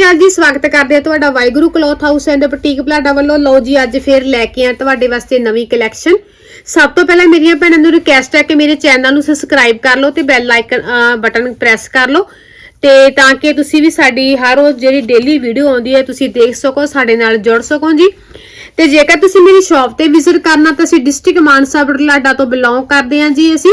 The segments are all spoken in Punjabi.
ਅਕਾਲ ਜੀ, ਸਵਾਗਤ ਕਰਦੇ ਹਾਂ ਤੁਹਾਡਾ Waheguru cloth house and boutique Palada ਵੱਲੋਂ। ਲਓ ਜੀ, ਅੱਜ ਫੇਰ ਲੈ ਕੇ ਆ ਤੁਹਾਡੇ ਵਾਸਤੇ ਨਵੀਂ ਕਲੈਕਸ਼ਨ ਸਭ ਤੋਂ ਪਹਿਲਾਂ ਮੇਰੀਆਂ ਭੈਣਾਂ ਨੂੰ ਰਿਕਵੈਸਟ ਹੈ ਕਿ ਮੇਰੇ ਚੈਨਲ ਨੂੰ ਸਬਸਕ੍ਰਾਈਬ ਕਰ ਲਓ ਤੇ ਬੈਲ ਆਈਕਨ ਬਟਨ ਪ੍ਰੈਸ ਕਰ ਲਓ। ਤੇ ਤਾਂ ਕਿ ਤੁਸੀਂ ਵੀ ਸਾਡੀ ਹਰ ਰੋਜ਼ ਜਿਹੜੀ ਡੇਲੀ ਵੀਡੀਓ ਆਉਂਦੀ ਹੈ, ਤੁਸੀਂ ਦੇਖ ਸਕੋ, ਸਾਡੇ ਨਾਲ ਜੁੜ ਸਕੋ ਜੀ। ਤੇ ਜੇਕਰ ਤੁਸੀਂ ਮੇਰੀ ਸ਼ਾਪ ਤੇ ਵਿਜ਼ਿਟ ਕਰਨਾ, ਤਾਂ ਅਸੀਂ ਡਿਸਟ੍ਰਿਕਟ ਮਾਨਸਾ ਬਰਲਾਡਾ ਤੋਂ ਬਿਲੋਂਗ ਕਰਦੇ ਹਾਂ ਜੀ ਅਸੀਂ।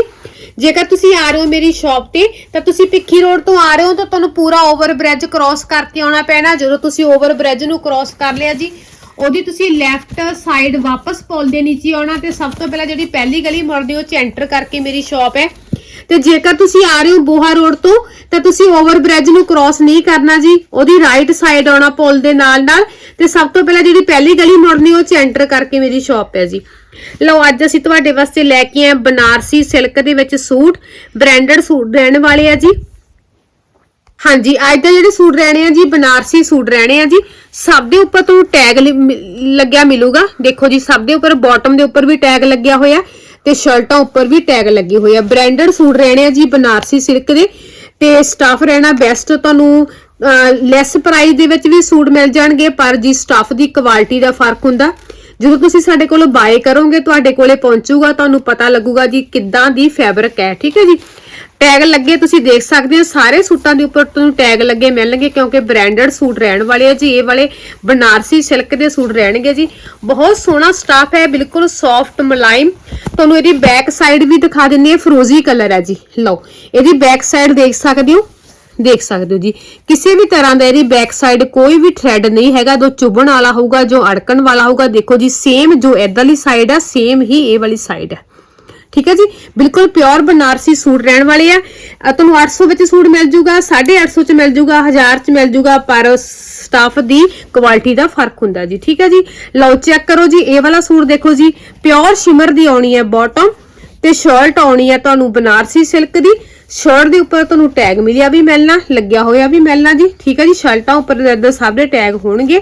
ਜੇਕਰ ਤੁਸੀਂ ਆ ਰਹੇ ਹੋ ਮੇਰੀ ਸ਼ਾਪ ਤੇ, ਤਾਂ ਤੁਸੀਂ ਭਿੱਖੀ ਰੋਡ ਤੋਂ ਆ ਰਹੇ ਹੋ, ਤਾਂ ਤੁਹਾਨੂੰ ਪੂਰਾ ਓਵਰ ਬ੍ਰਿਜ ਕ੍ਰਾਸ ਕਰਕੇ ਆਉਣਾ ਪੈਣਾ। ਜਦੋਂ ਤੁਸੀਂ ਓਵਰ ਬ੍ਰਿਜ ਨੂੰ ਕ੍ਰਾਸ ਕਰ ਲਿਆ ਜੀ, ਉਹਦੀ ਤੁਸੀਂ ਲੈਫਟ ਸਾਈਡ ਵਾਪਸ ਪੁਲ ਦੇ ਨੀਚੇ ਆਉਣਾ ਤੇ ਸਭ ਤੋਂ ਪਹਿਲਾਂ ਜਿਹੜੀ ਪਹਿਲੀ ਗਲੀ ਮੁੜਦੇ ਹੋ ਚ ਕਰਕੇ ਮੇਰੀ ਸ਼ਾਪ ਹੈ। ਤੇ ਜੇਕਰ ਤੁਸੀਂ ਆ ਰਹੇ ਹੋ ਬੋਹਾ ਰੋਡ ਤੋਂ, ਤਾਂ ਤੁਸੀਂ ਓਵਰ ਬ੍ਰਿਜ ਨੂੰ ਕ੍ਰਾਸ ਨਹੀਂ ਕਰਨਾ ਜੀ, ਉਹਦੀ ਰਾਈਟ ਸਾਈਡ ਆਉਣਾ ਪੁਲ ਦੇ ਨਾਲ ਨਾਲ ਤੇ ਸਭ ਤੋਂ ਪਹਿਲਾਂ ਜਿਹੜੀ ਪਹਿਲੀ ਗਲੀ ਮੁੜਨੀ, ਉਹ ਚ ਐਂਟਰ ਕਰਕੇ ਮੇਰੀ ਸ਼ਾਪ ਹੈ ਜੀ। ਲਓ, ਅੱਜ ਅਸੀਂ ਤੁਹਾਡੇ ਵਾਸਤੇ ਲੈ ਕੇ ਆਏ ਬਨਾਰਸੀ ਸਿਲਕ ਦੇ ਵਿੱਚ ਸੂਟ ਬ੍ਰਾਂਡਡ ਸੂਟ ਰਹਿਣ ਵਾਲੇ ਆ ਜੀ। ਹਾਂਜੀ, ਅੱਜ ਦੇ ਜਿਹੜੇ ਸੂਟ ਰਹਿਣੇ ਆ ਜੀ, ਬਨਾਰਸੀ ਸੂਟ ਰਹਿਣੇ ਆ ਜੀ। ਸਭ ਦੇ ਉੱਪਰ ਤੁਹਾਨੂੰ ਟੈਗ ਲੱਗਿਆ ਮਿਲੂਗਾ। ਦੇਖੋ ਜੀ, ਸਭ ਦੇ ਉੱਪਰ ਬਾਟਮ ਦੇ ਉੱਪਰ ਵੀ ਟੈਗ ਲੱਗਿਆ ਹੋਇਆ ਤੇ ਸ਼ਰਟਾਂ ਉੱਪਰ ਵੀ ਟੈਗ ਲੱਗੇ ਹੋਏ ਆ। ਬ੍ਰਾਂਡਡ ਸੂਟ ਰਹਿਣੇ ਆ ਜੀ, ਬਨਾਰਸੀ ਸਿਲਕ ਦੇ। ਤੇ ਸਟਾਫ ਰਹਿਣਾ ਬੈਸਟ ਤੁਹਾਨੂੰ ਲੈਸ ਪ੍ਰਾਈਸ ਦੇ ਵਿੱਚ ਵੀ ਸੂਟ ਮਿਲ ਜਾਣਗੇ, ਪਰ ਜੀ ਸਟਾਫ ਦੀ ਕੁਆਲਿਟੀ ਦਾ ਫ਼ਰਕ ਹੁੰਦਾ। ਜਦੋਂ ਤੁਸੀਂ ਸਾਡੇ ਕੋਲੋਂ ਬਾਏ ਕਰੋਗੇ, ਤੁਹਾਡੇ ਕੋਲੇ ਪਹੁੰਚੂਗਾ, ਤੁਹਾਨੂੰ ਪਤਾ ਲੱਗੂਗਾ ਜੀ ਕਿੱਦਾਂ ਦੀ ਫੈਬਰਿਕ ਹੈ, ਠੀਕ ਹੈ ਜੀ? ਟੈਗ ਲੱਗੇ ਤੁਸੀਂ ਦੇਖ ਸਕਦੇ ਹੋ, ਸਾਰੇ ਸੂਟਾਂ ਦੇ ਉੱਪਰ ਤੁਹਾਨੂੰ ਟੈਗ ਲੱਗੇ ਮਿਲਣਗੇ ਕਿਉਂਕਿ ਬ੍ਰਾਂਡਡ ਸੂਟ ਰਹਿਣ ਵਾਲੇ ਆ ਜੀ, ਇਹ ਵਾਲੇ ਬਨਾਰਸੀ ਸਿਲਕ ਦੇ ਸੂਟ ਰਹਿਣਗੇ ਜੀ। ਬਹੁਤ ਸੋਹਣਾ ਸਟਾਫ ਹੈ, ਬਿਲਕੁਲ ਸੌਫਟ ਮੁਲਾਇਮ। ਤੁਹਾਨੂੰ ਇਹਦੀ ਬੈਕ ਸਾਈਡ ਵੀ ਦਿਖਾ ਦਿੰਨੀ ਹੈ ਫਰੋਜ਼ੀ ਕਲਰ ਹੈ ਜੀ। ਲਓ, ਇਹਦੀ ਬੈਕ ਸਾਈਡ ਦੇਖ ਸਕਦੇ ਹੋ। ਦੇਖ ਸਕਦੇ ਹੋ ਜੀ। ਕਿਸੇ ਵੀ ਤਰ੍ਹਾਂ ਦਾ ਇਹਦੀ ਬੈਕ ਸਾਈਡ ਕੋਈ ਵੀ ਥ੍ਰੈਡ ਨਹੀਂ ਹੈਗਾ, ਜੋ ਚੁਭਣ ਵਾਲਾ ਹੋਊਗਾ, ਜੋ ਅੜਕਣ ਵਾਲਾ ਹੋਊਗਾ, ਦੇਖੋ ਜੀ ਸੇਮ ਜੋ ਇਧਰਲੀ ਸਾਈਡ ਹੈ ਸੇਮ ਹੀ ਇਹ ਵਾਲੀ ਸਾਈਡ ਹੈ ਠੀਕ ਹੈ ਜੀ? ਬਿਲਕੁਲ ਪਿਓਰ ਬਨਾਰਸੀ ਸੂਟ ਰਹਿਣ ਵਾਲੇ ਆ। ਤੁਹਾਨੂੰ 800 ਵਿੱਚ ਸੂਟ ਮਿਲ ਜੂਗਾ 850 ਚ ਮਿਲ ਜੂਗਾ 1000 ਚ ਮਿਲ ਜੂਗਾ, ਪਰ ਸਟਾਫ ਦੀ ਕੁਆਲਿਟੀ ਦਾ ਫ਼ਰਕ ਹੁੰਦਾ ਜੀ। ਠੀਕ ਹੈ ਜੀ? ਲਓ ਚੈੱਕ ਕਰੋ ਜੀ, ਇਹ ਵਾਲਾ ਸੂਟ ਦੇਖੋ ਜੀ। ਪਿਓਰ ਸ਼ਿਮਰ ਦੀ ਆਉਣੀ ਹੈ ਬਾਟਮ ਤੇ ਸ਼ਰਟ ਆਉਣੀ ਹੈ ਤੁਹਾਨੂੰ ਬਨਾਰਸੀ ਸਿਲਕ ਦੀ। ਸ਼ਰਟ ਦੇ ਉੱਪਰ ਤੁਹਾਨੂੰ ਟੈਗ ਮਿਲਿਆ ਵੀ ਮਿਲਣਾ, ਲੱਗਿਆ ਹੋਇਆ ਵੀ ਮਿਲਣਾ ਜੀ। ਠੀਕ ਹੈ ਜੀ, ਸ਼ਰਟਾਂ ਉੱਪਰ ਇਦਾਂ ਸਭ ਦੇ ਟੈਗ ਹੋਣਗੇ।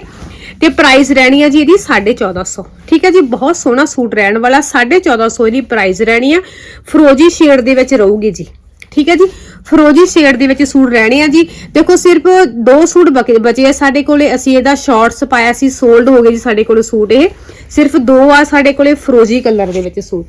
ਤੇ ਪ੍ਰਾਈਸ ਰਹਿਣੀ ਹੈ ਜੀ ਇਹਦੀ 1450 ਠੀਕ ਹੈ ਜੀ, ਬਹੁਤ ਸੋਹਣਾ ਸੂਟ ਰਹਿਣ ਵਾਲਾ 1450 ਇਹਦੀ ਪ੍ਰਾਈਸ ਰਹਿਣੀ ਆ। ਫਰੋਜੀ ਸ਼ੇਡ ਦੇ ਵਿੱਚ ਰਹੂਗੀ ਜੀ। ਠੀਕ ਹੈ ਜੀ, ਫਰੋਜੀ ਸ਼ੇਡ ਦੇ ਵਿੱਚ ਸੂਟ ਰਹਿਣੇ ਆ ਜੀ। ਦੇਖੋ, ਸਿਰਫ ਦੋ ਸੂਟ ਬਕੇ- ਬਚੇ ਆ ਸਾਡੇ ਕੋਲੇ। ਅਸੀਂ ਇਹਦਾ ਸ਼ਾਰਟਸ ਪਾਇਆ ਸੀ ਸੋਲਡ ਹੋ ਗਏ ਜੀ ਸਾਡੇ ਕੋਲੇ ਸੂਟ ਇਹ। ਸਿਰਫ ਦੋ ਆ ਸਾਡੇ ਕੋਲੇ ਫਰੋਜੀ ਕਲਰ ਦੇ ਵਿੱਚ ਸੂਟ।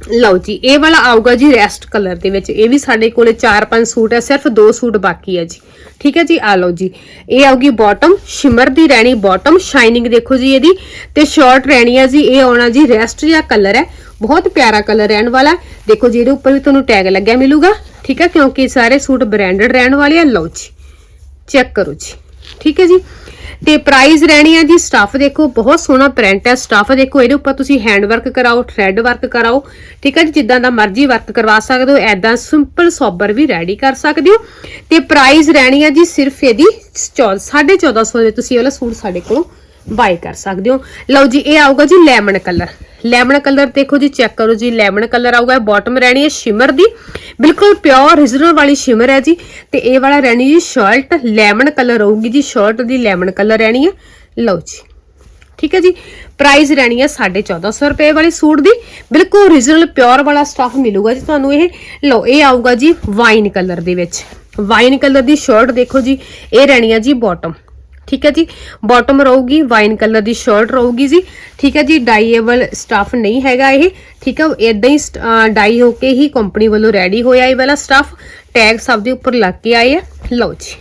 ਲਓ ਜੀ, ਇਹ ਵਾਲਾ ਆਊਗਾ ਜੀ ਰੈਸਟ ਕਲਰ ਦੇ ਵਿੱਚ। ਇਹ ਵੀ ਸਾਡੇ ਕੋਲੇ 4-5 ਸੂਟ ਹੈ, ਸਿਰਫ ਦੋ ਸੂਟ ਬਾਕੀ ਹੈ ਜੀ। ਠੀਕ ਹੈ ਜੀ, ਆ ਲਓ ਜੀ। ਇਹ ਆਊਗੀ ਬਾਟਮ ਸ਼ਿਮਰ ਦੀ ਰਹਿਣੀ ਬਾਟਮ ਸ਼ਾਈਨਿੰਗ ਦੇਖੋ ਜੀ ਇਹਦੀ। ਤੇ ਸ਼ਾਰਟ ਰਹਿਣੀ ਹੈ ਜੀ, ਇਹ ਆਉਣਾ ਜੀ ਰੈਸਟ ਜਾਂ ਕਲਰ ਹੈ। ਬਹੁਤ ਪਿਆਰਾ ਕਲਰ ਰਹਿਣ ਵਾਲਾ ਦੇਖੋ ਜੀ, ਇਹਦੇ ਉੱਪਰ ਵੀ ਤੁਹਾਨੂੰ ਟੈਗ ਲੱਗਿਆ ਮਿਲੂਗਾ। ਠੀਕ ਹੈ, ਕਿਉਂਕਿ ਸਾਰੇ ਸੂਟ ਬ੍ਰਾਂਡਡ ਰਹਿਣ ਵਾਲੇ ਆ। ਲਓ ਜੀ ਚੈੱਕ ਕਰੋ ਜੀ। ਠੀਕ ਹੈ ਜੀ? ਤੇ ਪ੍ਰਾਈਸ ਰਹਿਣੀ ਹੈ ਜੀ ਸਟਫ ਦੇਖੋ, ਬਹੁਤ ਸੋਹਣਾ ਪ੍ਰਿੰਟ ਹੈ ਸਟਫ ਦੇਖੋ, ਇਹਦੇ ਉੱਪਰ ਤੁਸੀਂ ਹੈਂਡ ਵਰਕ ਕਰਾਓ ਥ੍ਰੈਡ ਵਰਕ ਕਰਾਓ, ਠੀਕ ਹੈ ਜੀ, ਜਿੱਦਾਂ ਦਾ ਮਰਜ਼ੀ ਵਰਕ ਕਰਵਾ ਸਕਦੇ ਹੋ ਐਦਾਂ ਸਿੰਪਲ ਸੋਬਰ ਵੀ ਰੈਡੀ ਕਰ ਸਕਦੇ ਹੋ। ਤੇ ਪ੍ਰਾਈਸ ਰਹਿਣੀ ਹੈ ਜੀ, ਸਿਰਫ ਇਹਦੀ 1450 ਦੇ ਤੁਸੀਂ ਇਹ ਵਾਲਾ ਸੂਟ ਸਾਡੇ ਕੋਲੋਂ ਬਾਈ ਕਰ ਸਕਦੇ ਹੋ। ਲਓ ਜੀ, ਇਹ ਆਊਗਾ ਜੀ ਲੈਮਨ ਕਲਰ ਲੈਮਨ ਕਲਰ ਦੇਖੋ ਜੀ, ਚੈੱਕ ਕਰੋ ਜੀ, ਲੈਮਨ ਕਲਰ ਆਊਗਾ ਬਾਟਮ ਰਹਿਣੀ ਹੈ ਸ਼ਿਮਰ ਦੀ। ਬਿਲਕੁਲ ਪਿਓਰ origignal ਵਾਲੀ ਸ਼ਿਮਰ ਹੈ ਜੀ, ਤੇ ਇਹ ਵਾਲਾ ਰਹਿਣੀ ਜੀ ਸ਼ਰਟ ਲੈਮਨ ਕਲਰ ਆਊਗੀ ਜੀ ਸ਼ਰਟ ਦੀ ਲੈਮਨ ਕਲਰ ਰਹਿਣੀ ਹੈ। ਲਓ ਜੀ, ਠੀਕ ਹੈ ਜੀ ਪ੍ਰਾਈਸ ਰਹਿਣੀ ਹੈ 1450 ਰੁਪਏ ਵਾਲੇ ਸੂਟ ਦੀ। ਬਿਲਕੁਲ origignal ਪਿਓਰ ਵਾਲਾ ਸਟਾਫ ਮਿਲੂਗਾ ਜੀ ਤੁਹਾਨੂੰ ਇਹ। ਲਓ, ਇਹ ਆਊਗਾ ਜੀ ਵਾਈਨ ਕਲਰ ਦੇ ਵਿੱਚ। ਵਾਈਨ ਕਲਰ ਦੀ ਸ਼ਰਟ ਦੇਖੋ ਜੀ, ਇਹ ਰਹਿਣੀ ਹੈ ਜੀ ਬਾਟਮ ਠੀਕ ਹੈ ਜੀ। ਬਾਟਮ ਰਹੂਗੀ ਵਾਈਨ ਕਲਰ ਦੀ ਸ਼ਰਟ ਰਹੂਗੀ ਜੀ। ਠੀਕ ਹੈ ਜੀ ਡਾਈਏਬਲ ਸਟਫ ਨਹੀਂ ਹੈਗਾ ਇਹ। ਠੀਕ ਹੈ ਇਦਾਂ ਹੀ ਡਾਈ ਹੋ ਕੇ ਹੀ ਕੰਪਨੀ ਵੱਲੋਂ ਰੈਡੀ ਹੋਇਆ ਇਹ ਵਾਲਾ ਸਟਫ ਟੈਗ ਸਭ ਦੇ ਉੱਪਰ ਲੱਗ ਕੇ ਆਏ ਆ। ਲਓ ਜੀ।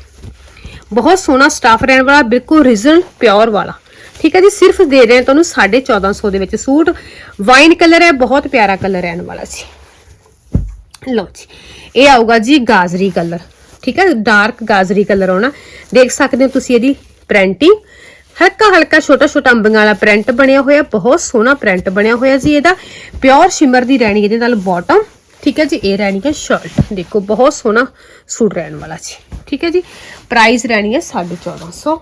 ਬਹੁਤ ਸੋਹਣਾ ਸਟਾਫ ਰਹਿਣ ਵਾਲਾ, ਬਿਲਕੁਲ ਰੀਜਨਲ ਪਿਓਰ ਵਾਲਾ। ਠੀਕ ਹੈ ਜੀ, ਸਿਰਫ ਦੇ ਰਹੇ ਹਾਂ ਤੁਹਾਨੂੰ 1450 ਦੇ ਵਿੱਚ ਸੂਟ। ਵਾਈਨ ਕਲਰ ਹੈ, ਬਹੁਤ ਪਿਆਰਾ ਕਲਰ ਰਹਿਣ ਵਾਲਾ ਜੀ। ਲਓ ਜੀ, ਇਹ ਆਊਗਾ ਜੀ ਗਾਜ਼ਰੀ ਕਲਰ ਠੀਕ ਹੈ ਡਾਰਕ ਗਾਜ਼ਰੀ ਕਲਰ ਆਉਣਾ। ਦੇਖ ਸਕਦੇ ਹੋ ਤੁਸੀਂ ਇਹਦੀ ਪ੍ਰਿੰਟਿੰਗ। ਹਲਕਾ ਹਲਕਾ ਛੋਟਾ ਛੋਟਾ ਅੰਬੀਆਂ ਵਾਲਾ ਪ੍ਰਿੰਟ ਬਣਿਆ ਹੋਇਆ, ਬਹੁਤ ਸੋਹਣਾ ਪ੍ਰਿੰਟ ਬਣਿਆ ਹੋਇਆ ਜੀ ਇਹਦਾ। ਪਿਓਰ ਸ਼ਿਮਰ ਦੀ ਰਹਿਣੀ ਇਹਦੇ ਨਾਲ ਬਾਟਮ ਠੀਕ ਹੈ ਜੀ, ਇਹ ਰਹਿਣੀ ਹੈ ਸ਼ਰਟ ਦੇਖੋ, ਬਹੁਤ ਸੋਹਣਾ ਸੂਟ ਰਹਿਣ ਵਾਲਾ ਜੀ। ਠੀਕ ਹੈ ਜੀ ਪ੍ਰਾਈਸ ਰਹਿਣੀ ਹੈ 1450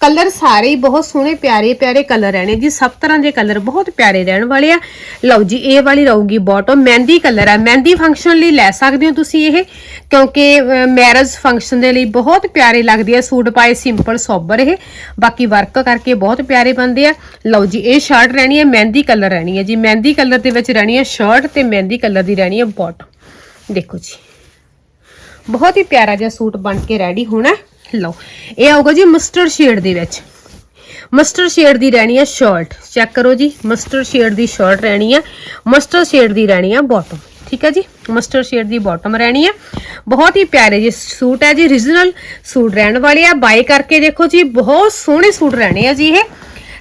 ਕਲਰ ਸਾਰੇ ਹੀ ਬਹੁਤ ਸੋਹਣੇ, ਪਿਆਰੇ ਪਿਆਰੇ ਕਲਰ ਰਹਿਣੇ ਜੀ। ਸਭ ਤਰ੍ਹਾਂ ਦੇ ਕਲਰ ਬਹੁਤ ਪਿਆਰੇ ਰਹਿਣ ਵਾਲੇ ਆ। ਲਓ ਜੀ, ਇਹ ਵਾਲੀ ਰਹੂਗੀ ਬਾਟਮ ਮਹਿੰਦੀ ਕਲਰ ਆ। ਮਹਿੰਦੀ ਫੰਕਸ਼ਨ ਲਈ ਲੈ ਸਕਦੇ ਹੋ ਤੁਸੀਂ ਇਹ, ਕਿਉਂਕਿ ਮੈਰਿਜ ਫੰਕਸ਼ਨ ਦੇ ਲਈ ਬਹੁਤ ਪਿਆਰੇ ਲੱਗਦੀ ਆ। ਸੂਟ ਪਾਏ ਸਿੰਪਲ ਸੋਬਰ ਇਹ। ਬਾਕੀ ਵਰਕ ਕਰਕੇ ਬਹੁਤ ਪਿਆਰੇ ਬਣਦੇ ਆ। ਲਓ ਜੀ, ਇਹ ਸ਼ਰਟ ਰਹਿਣੀ ਹੈ ਮਹਿੰਦੀ ਕਲਰ ਰਹਿਣੀ ਹੈ ਜੀ। ਮਹਿੰਦੀ ਕਲਰ ਦੇ ਵਿੱਚ ਰਹਿਣੀ ਹੈ ਸ਼ਰਟ ਤੇ ਮਹਿੰਦੀ ਕਲਰ ਦੀ ਰਹਿਣੀ ਹੈ ਬਾਟਮ ਦੇਖੋ ਜੀ। ਬਹੁਤ ਹੀ ਪਿਆਰਾ ਜਿਹਾ ਸੂਟ ਬਣ ਕੇ ਰੈਡੀ ਹੋਣਾ। ਲਓ। ਇਹ ਆਊਗਾ ਜੀ ਮਸਟਰਡ ਸ਼ੇਡ ਦੇ ਵਿੱਚ। ਮਸਟਰਡ ਸ਼ੇਡ ਦੀ ਰਹਿਣੀ ਹੈ ਸ਼ਰਟ ਚੈੱਕ ਕਰੋ ਜੀ ਮਸਟਰਡ ਸ਼ੇਡ ਦੀ ਸ਼ਰਟ ਰਹਿਣੀ ਹੈ ਮਸਟਰਡ ਸ਼ੇਡ ਦੀ ਰਹਿਣੀ ਹੈ ਬਾਟਮ ਠੀਕ ਹੈ ਜੀ? ਮਸਟਰਡ ਸ਼ੇਡ ਦੀ ਬਾਟਮ ਰਹਿਣੀ ਹੈ ਬਹੁਤ ਹੀ ਪਿਆਰੇ ਜੀ ਸੂਟ ਹੈ ਜੀ origignal ਸੂਟ ਰਹਿਣ ਵਾਲੇ ਆ। ਬਾਈ ਕਰਕੇ ਦੇਖੋ ਜੀ, ਬਹੁਤ ਸੋਹਣੇ ਸੂਟ ਰਹਿਣੇ ਆ ਜੀ ਇਹ।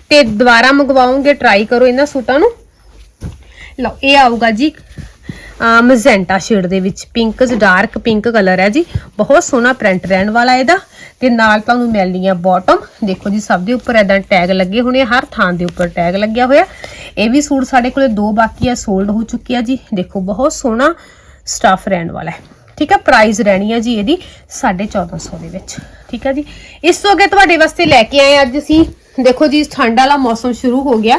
ਤੇ ਦੁਬਾਰਾ ਮੰਗਵਾਉਂਗੇ ਟਰਾਈ ਕਰੋ ਇਹਨਾਂ ਸੂਟਾਂ ਨੂੰ। ਲਓ, ਇਹ ਆਊਗਾ ਜੀ ਮਜ਼ੈਂਟਾ ਸ਼ੇਡ ਦੇ ਵਿੱਚ। ਪਿੰਕ ਡਾਰਕ ਪਿੰਕ ਕਲਰ ਹੈ ਜੀ। ਬਹੁਤ ਸੋਹਣਾ ਪ੍ਰਿੰਟ ਰਹਿਣ ਵਾਲਾ ਇਹਦਾ। ਤੇ ਨਾਲ ਤੁਹਾਨੂੰ ਮਿਲਣੀ ਹੈ ਬਾਟਮ ਦੇਖੋ ਜੀ, ਸਭ ਦੇ ਉੱਪਰ ਐਦਾਂ ਟੈਗ ਲੱਗੇ ਹੋਣੇ ਹਰ ਥਾਂ ਦੇ ਉੱਪਰ ਟੈਗ ਲੱਗਿਆ ਹੋਇਆ। ਇਹ ਵੀ ਸੂਟ ਸਾਡੇ ਕੋਲੇ ਦੋ ਬਾਕੀ ਆ ਸੋਲਡ ਹੋ ਚੁੱਕੀ ਆ ਜੀ। ਦੇਖੋ, ਬਹੁਤ ਸੋਹਣਾ ਸਟਫ ਰਹਿਣ ਵਾਲਾ ਹੈ। ਠੀਕ ਹੈ ਪ੍ਰਾਈਸ ਰਹਿਣੀ ਹੈ ਜੀ ਇਹਦੀ 1450 ਦੇ ਵਿੱਚ। ਠੀਕ ਹੈ ਜੀ। ਇਸ ਤੋਂ ਅੱਗੇ ਤੁਹਾਡੇ ਵਾਸਤੇ ਲੈ ਕੇ ਆਏ ਅੱਜ ਅਸੀਂ। ਦੇਖੋ ਜੀ, ਠੰਡ ਵਾਲਾ ਮੌਸਮ ਸ਼ੁਰੂ ਹੋ ਗਿਆ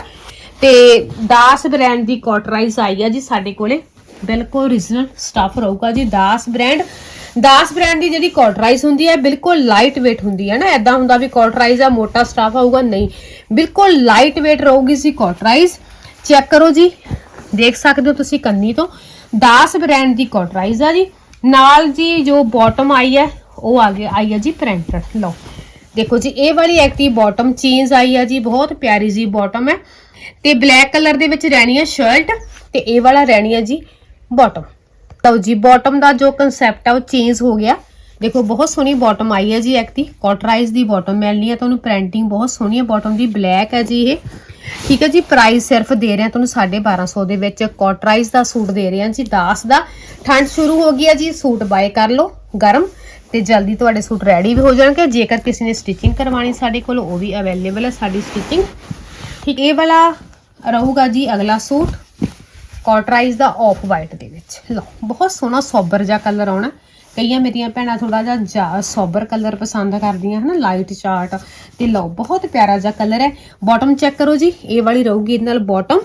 ਤੇ ਦਾਸ ਬ੍ਰਾਂਡ ਦੀ ਕਾਟਰਾਈਜ਼ ਆਈ ਆ ਜੀ ਸਾਡੇ ਕੋਲੇ। ਬਿਲਕੁਲ origignal ਸਟਫ ਰਹੂਗਾ ਜੀ, ਦਾਸ ਬ੍ਰਾਂਡ ਦਾਸ ਬ੍ਰਾਂਡ ਦੀ ਜਿਹੜੀ ਕਾਟਰਾਈਜ਼ ਹੁੰਦੀ ਹੈ, ਬਿਲਕੁਲ ਲਾਈਟ weight ਹੁੰਦੀ ਹੈ ਨਾ। ਐਦਾਂ ਹੁੰਦਾ ਵੀ ਕਾਟਰਾਈਜ਼ ਆ ਮੋਟਾ ਸਟਾਫ ਆਊਗਾ, ਨਹੀਂ। ਬਿਲਕੁਲ ਲਾਈਟ weight ਰਹੂਗੀ ਸੀ ਕਾਟਰਾਈਜ਼ ਚੈੱਕ ਕਰੋ ਜੀ। ਦੇਖ ਸਕਦੇ ਹੋ ਤੁਸੀਂ ਕੰਨੀ ਤੋਂ। ਦਾਸ ਬ੍ਰਾਂਡ ਦੀ ਕਾਟਰਾਈਜ਼ ਆ ਜੀ। ਨਾਲ ਜੀ ਜੋ ਬਾਟਮ ਆਈ ਹੈ, ਉਹ ਆ ਗਈ ਆਈ ਹੈ ਜੀ ਪ੍ਰਿੰਟਡ ਲਓ। ਦੇਖੋ ਜੀ, ਇਹ ਵਾਲੀ ਐਕਟਿਵ ਬਾਟਮ ਚੇਂਜ ਆਈ ਆ ਜੀ। ਬਹੁਤ ਪਿਆਰੀ ਜੀ ਬਾਟਮ ਹੈ। ਤੇ ਬਲੈਕ ਕਲਰ ਦੇ ਵਿੱਚ ਰਹਿਣੀ ਹੈ ਸ਼ਰਟ ਤੇ ਇਹ ਵਾਲਾ ਰਹਿਣੀ ਹੈ ਜੀ ਬਾਟਮ ਤਾਂ ਜੀ ਬਾਟਮ ਦਾ ਜੋ ਕਨਸੈਪਟ ਆ, ਉਹ ਚੇਂਜ ਹੋ ਗਿਆ। ਦੇਖੋ, ਬਹੁਤ ਸੋਹਣੀ ਬਾਟਮ ਆਈ ਹੈ ਜੀ ਐਕਟੀ ਕਾਟਰਾਈਜ਼ ਦੀ ਬਾਟਮ ਮਿਲਣੀ ਹੈ ਤੁਹਾਨੂੰ ਪ੍ਰਿੰਟਿੰਗ ਬਹੁਤ ਸੋਹਣੀ ਹੈ। ਬਾਟਮ ਦੀ ਬਲੈਕ ਹੈ ਜੀ ਇਹ। ਠੀਕ ਹੈ ਜੀ ਪ੍ਰਾਈਸ ਸਿਰਫ ਦੇ ਰਹੇ ਹਾਂ ਤੁਹਾਨੂੰ 1250 ਦੇ ਵਿੱਚ। ਕਾਟਰਾਈਜ਼ ਦਾ ਸੂਟ ਦੇ ਰਹੇ ਹਾਂ ਜੀ, ਦਾਸ ਦਾ। ਠੰਡ ਸ਼ੁਰੂ ਹੋ ਗਈ ਹੈ ਜੀ, ਸੂਟ ਬਾਏ ਕਰ ਲਓ ਗਰਮ। ਤੇ ਜਲਦੀ ਤੁਹਾਡੇ ਸੂਟ ਰੈਡੀ ਵੀ ਹੋ ਜਾਣਗੇ। ਜੇਕਰ ਕਿਸੇ ਨੇ ਸਟਿਚਿੰਗ ਕਰਵਾਣੀ ਸਾਡੇ ਕੋਲ, ਉਹ ਵੀ ਅਵੇਲੇਬਲ ਹੈ ਸਾਡੀ ਸਟਿਚਿੰਗ ਠੀਕ, ਇਹ ਵਾਲਾ ਰਹੂਗਾ ਜੀ ਅਗਲਾ ਸੂਟ। ਕਾਟਰਾਈਜ਼ ਦਾ ਆਫ ਵਾਈਟ ਦੇ ਵਿੱਚ। ਲਓ, ਬਹੁਤ ਸੋਹਣਾ ਸੋਬਰ ਜਿਹਾ ਕਲਰ ਆਉਣਾ। ਕਈਆਂ ਮੇਰੀਆਂ ਭੈਣਾਂ ਥੋੜਾ ਜਿਹਾ ਸੋਬਰ ਕਲਰ ਪਸੰਦ ਕਰਦੀਆਂ, ਹਨਾ ਲਾਈਟ ਚਾਰਟ ਤੇ ਲਓ, ਬਹੁਤ ਪਿਆਰਾ ਜਿਹਾ ਕਲਰ ਹੈ। ਬਾਟਮ ਚੈੱਕ ਕਰੋ ਜੀ, ਇਹ ਵਾਲੀ ਰਹੂਗੀ ਇਹਦੇ ਨਾਲ ਬਾਟਮ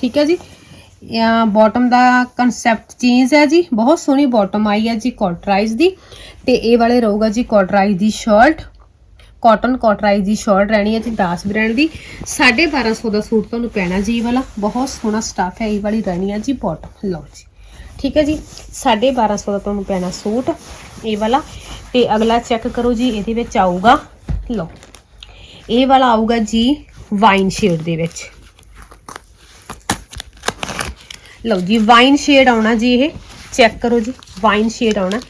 ਠੀਕ ਹੈ ਜੀ? ਬਾਟਮ ਦਾ ਕਨਸੈਪਟ ਚੇਂਜ ਹੈ ਜੀ, ਬਹੁਤ ਸੋਹਣੀ ਬਾਟਮ ਆਈ ਹੈ ਜੀ ਕਾਟਰਾਈਜ਼ ਦੀ। ਤੇ ਇਹ ਵਾਲੇ ਰਹੂਗਾ ਜੀ ਕਾਟਰਾਈਜ਼ ਦੀ ਸ਼ਰਟ ਕਾਟਨ ਕਾਟਰਾਈਜ਼ ਦੀ ਸ਼ਰਟ ਰਹਿਣੀ ਹੈ ਜੀ 10 ਬ੍ਰਾਂਡ ਦੀ। 1250 ਦਾ ਸੂਟ ਤੁਹਾਨੂੰ ਪੈਣਾ ਜੀ ਇਹ ਵਾਲਾ। ਬਹੁਤ ਸੋਹਣਾ ਸਟਾਫ ਹੈ, ਇਹ ਵਾਲੀ ਰਹਿਣੀ ਹੈ ਜੀ ਬਾਟਮ ਲਓ ਜੀ। ਠੀਕ ਹੈ ਜੀ 1250 ਦਾ ਤੁਹਾਨੂੰ ਪੈਣਾ ਸੂਟ, ਇਹ ਵਾਲਾ। ਤੇ ਅਗਲਾ ਚੈੱਕ ਕਰੋ ਜੀ, ਇਹਦੇ ਵਿੱਚ ਆਊਗਾ। ਲਓ। ਇਹ ਵਾਲਾ ਆਊਗਾ ਜੀ ਵਾਈਨ ਸ਼ੇਡ ਦੇ ਵਿੱਚ। ਲਓ ਜੀ ਵਾਈਨ ਸ਼ੇਡ ਆਉਣਾ ਜੀ ਇਹ। ਚੈੱਕ ਕਰੋ ਜੀ ਵਾਈਨ ਸ਼ੇਡ ਆਉਣਾ।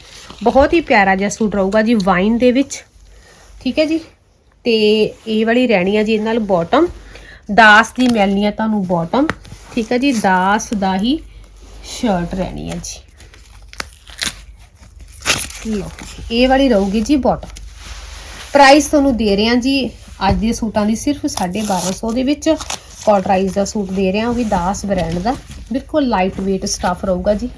ਬਹੁਤ ਹੀ ਪਿਆਰਾ ਜਿਹਾ ਸੂਟ ਰਹੂਗਾ ਜੀ ਵਾਈਨ ਦੇ ਵਿੱਚ। ਠੀਕ ਹੈ ਜੀ? ਤੇ ਇਹ ਵਾਲੀ ਰਹਿਣੀ ਆ ਜੀ ਇਹਦੇ ਨਾਲ ਬਾਟਮ ਦਾਸ ਦੀ ਮਿਲਣੀ ਆ ਤੁਹਾਨੂੰ ਬਾਟਮ ਠੀਕ ਹੈ ਜੀ? ਦਾਸ ਦਾ ਹੀ ਸ਼ਰਟ ਰਹਿਣੀ ਆ ਜੀ। ਲਓ, ਇਹ ਵਾਲੀ ਰਹੂਗੀ ਜੀ ਬਾਟਮ ਪ੍ਰਾਈਸ ਤੁਹਾਨੂੰ ਦੇ ਰਹੇ ਹਾਂ ਜੀ, ਅੱਜ ਦੇ ਸੂਟਾਂ ਦੀ ਸਿਰਫ 1250 ਦੇ ਵਿੱਚ। ਕਾਟਰਾਈਜ਼ ਦਾ ਸੂਟ ਦੇ ਰਹੇ ਹਾਂ ਉਹ ਵੀ ਦਾਸ ਬ੍ਰਾਂਡ ਦਾ। ਬਿਲਕੁਲ ਲਾਈਟ weight ਸਟਫ ਰਹੂਗਾ ਜੀ।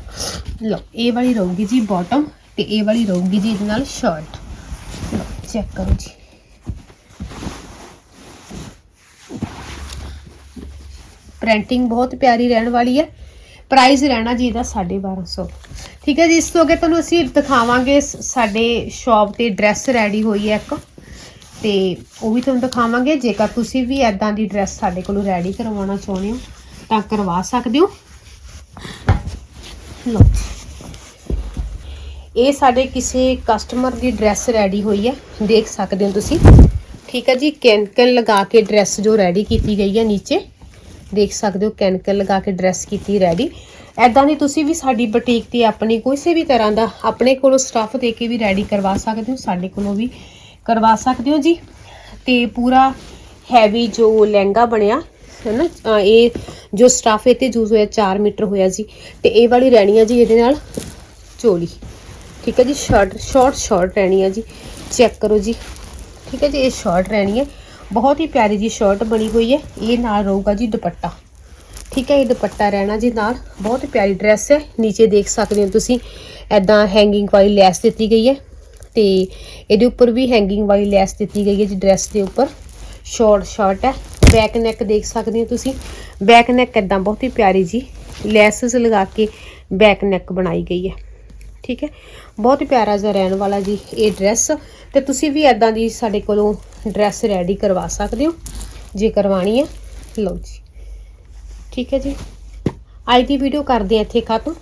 ਲਓ, ਇਹ ਵਾਲੀ ਰਹੂਗੀ ਜੀ ਬਾਟਮ ਤੇ ਇਹ ਵਾਲੀ ਰਹੂਗੀ ਜੀ ਇਹਦੇ ਨਾਲ ਸ਼ਰਟ ਚੈੱਕ ਕਰੋ ਜੀ। ਪ੍ਰਿੰਟਿੰਗ ਬਹੁਤ ਪਿਆਰੀ ਰਹਿਣ ਵਾਲੀ ਹੈ। ਪ੍ਰਾਈਸ ਰਹਿਣਾ ਜੀ ਇਹਦਾ 1250 ਠੀਕ ਹੈ ਜੀ, ਇਸ ਤੋਂ ਅੱਗੇ ਤੁਹਾਨੂੰ ਅਸੀਂ ਦਿਖਾਵਾਂਗੇ ਸ- ਸਾਡੇ ਸ਼ਾਪ ਤੇ ਡਰੈਸ ਰੈਡੀ ਹੋਈ ਹੈ ਇੱਕ। ਤੇ ਉਹ ਵੀ ਤੁਹਾਨੂੰ ਦਿਖਾਵਾਂਗੇ। ਜੇਕਰ ਤੁਸੀਂ ਵੀ ਐਦਾਂ ਦੀ ਡਰੈਸ ਸਾਡੇ ਕੋਲੋਂ ਰੈਡੀ ਕਰਵਾਉਣਾ ਚਾਹੁੰਦੇ ਹੋ, ਤਾਂ ਕਰਵਾ ਸਕਦੇ ਹੋ। ਲਓ ਇਹ ਸਾਡੇ ਕਿਸੇ ਕਸਟਮਰ ਦੀ ਡਰੈਸ ਰੈਡੀ ਹੋਈ ਹੈ। ਦੇਖ ਸਕਦੇ ਹੋ ਤੁਸੀਂ। ਠੀਕ ਹੈ ਜੀ, ਕੈਨਕਨ ਲਗਾ ਕੇ ਡਰੈਸ ਜੋ ਰੈਡੀ ਕੀਤੀ ਗਈ ਹੈ ਨੀਚੇ। ਦੇਖ ਸਕਦੇ ਹੋ, ਕੈਨਕਨ ਲਗਾ ਕੇ ਡਰੈਸ ਕੀਤੀ ਰੈਡੀ ਐਦਾਂ ਦੀ ਤੁਸੀਂ ਵੀ ਸਾਡੀ ਬੁਟੀਕ ਤੇ ਆਪਣੀ ਕਿਸੇ ਵੀ ਤਰ੍ਹਾਂ ਦਾ ਆਪਣੇ ਕੋਲੋਂ ਸਟਾਫ ਦੇ ਕੇ ਵੀ ਰੈਡੀ ਕਰਵਾ ਸਕਦੇ ਹੋ, ਸਾਡੇ ਕੋਲੋਂ ਵੀ ਕਰਵਾ ਸਕਦੇ ਹੋ ਜੀ। ਤੇ ਪੂਰਾ ਹੈਵੀ ਜੋ ਲਹਿੰਗਾ ਬਣਿਆ ਹੈ ਨਾ ਇਹ ਜੋ ਸਟਾਫ ਇਹ ਤੇ ਯੂਜ਼ ਹੋਇਆ 4 ਮੀਟਰ ਹੋਇਆ ਜੀ। ਤੇ ਇਹ ਵਾਲੀ ਰਹਿਣੀ ਹੈ ਜੀ ਇਹਦੇ ਨਾਲ ਚੋਲੀ। ਠੀਕ ਹੈ ਜੀ ਸ਼ਰਟ ਸ਼ਾਰਟ ਸ਼ਾਰਟ ਰਹਿਣੀ ਹੈ ਜੀ। ਚੈੱਕ ਕਰੋ ਜੀ। ਠੀਕ ਹੈ ਜੀ, ਇਹ ਸ਼ਾਰਟ ਰਹਿਣੀ ਹੈ। ਬਹੁਤ ਹੀ ਪਿਆਰੀ ਜੀ ਸ਼ਰਟ ਬਣੀ ਹੋਈ ਹੈ। ਇਹ ਨਾਲ ਰਹੂਗਾ ਜੀ ਦੁਪੱਟਾ। ਠੀਕ ਹੈ, ਇਹ ਦੁਪੱਟਾ ਰਹਿਣਾ ਜੀ ਨਾਲ। ਬਹੁਤ ਪਿਆਰੀ ਡਰੈਸ ਹੈ। ਨੀਚੇ ਦੇਖ ਸਕਦੇ ਹੋ ਤੁਸੀਂ ਐਦਾਂ ਹੈਂਗਿੰਗ ਵਾਲੀ ਲੈਸ ਦਿੱਤੀ ਗਈ ਹੈ। ਤੇ ਇਹਦੇ ਉੱਪਰ ਵੀ ਹੈਂਗਿੰਗ ਵਾਲੀ ਲੈਸ ਦਿੱਤੀ ਗਈ ਹੈ ਜੀ ਡਰੈਸ ਦੇ ਉੱਪਰ। ਸ਼ਾਰਟ ਸ਼ਰਟ ਹੈ। ਬੈਕ ਨੈਕ ਦੇਖ ਸਕਦੇ ਹੋ ਤੁਸੀਂ। ਬੈਕ ਨੈਕ ਇਦਾਂ ਬਹੁਤ ਹੀ ਪਿਆਰੀ ਜੀ। ਲੈਸਸ ਲਗਾ ਕੇ ਬੈਕ ਨੈਕ ਬਣਾਈ ਗਈ ਹੈ। ਠੀਕ ਹੈ? ਬਹੁਤ ਹੀ ਪਿਆਰਾ ਜਿਹਾ ਰਹਿਣ ਵਾਲਾ ਜੀ ਇਹ ਡਰੈਸ ਤੇ ਤੁਸੀਂ ਵੀ ਐਦਾਂ ਦੀ ਸਾਡੇ ਕੋਲੋਂ ਡਰੈਸ ਰੈਡੀ ਕਰਵਾ ਸਕਦੇ ਹੋ, ਜੇ ਕਰਵਾਣੀ ਹੈ ਲਓ ਜੀ। ਠੀਕ ਹੈ ਜੀ। ਅੱਜ ਦੀ ਵੀਡੀਓ ਕਰਦੇ ਹਾਂ ਇੱਥੇ ਖਤਮ।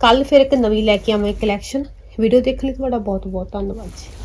ਕੱਲ ਫਿਰ ਇੱਕ ਨਵੀਂ ਲੈ ਕੇ ਆਵਾਂ ਕਲੈਕਸ਼ਨ ਵੀਡੀਓ ਦੇਖਣ ਲਈ ਤੁਹਾਡਾ ਬਹੁਤ ਬਹੁਤ ਧੰਨਵਾਦ ਜੀ।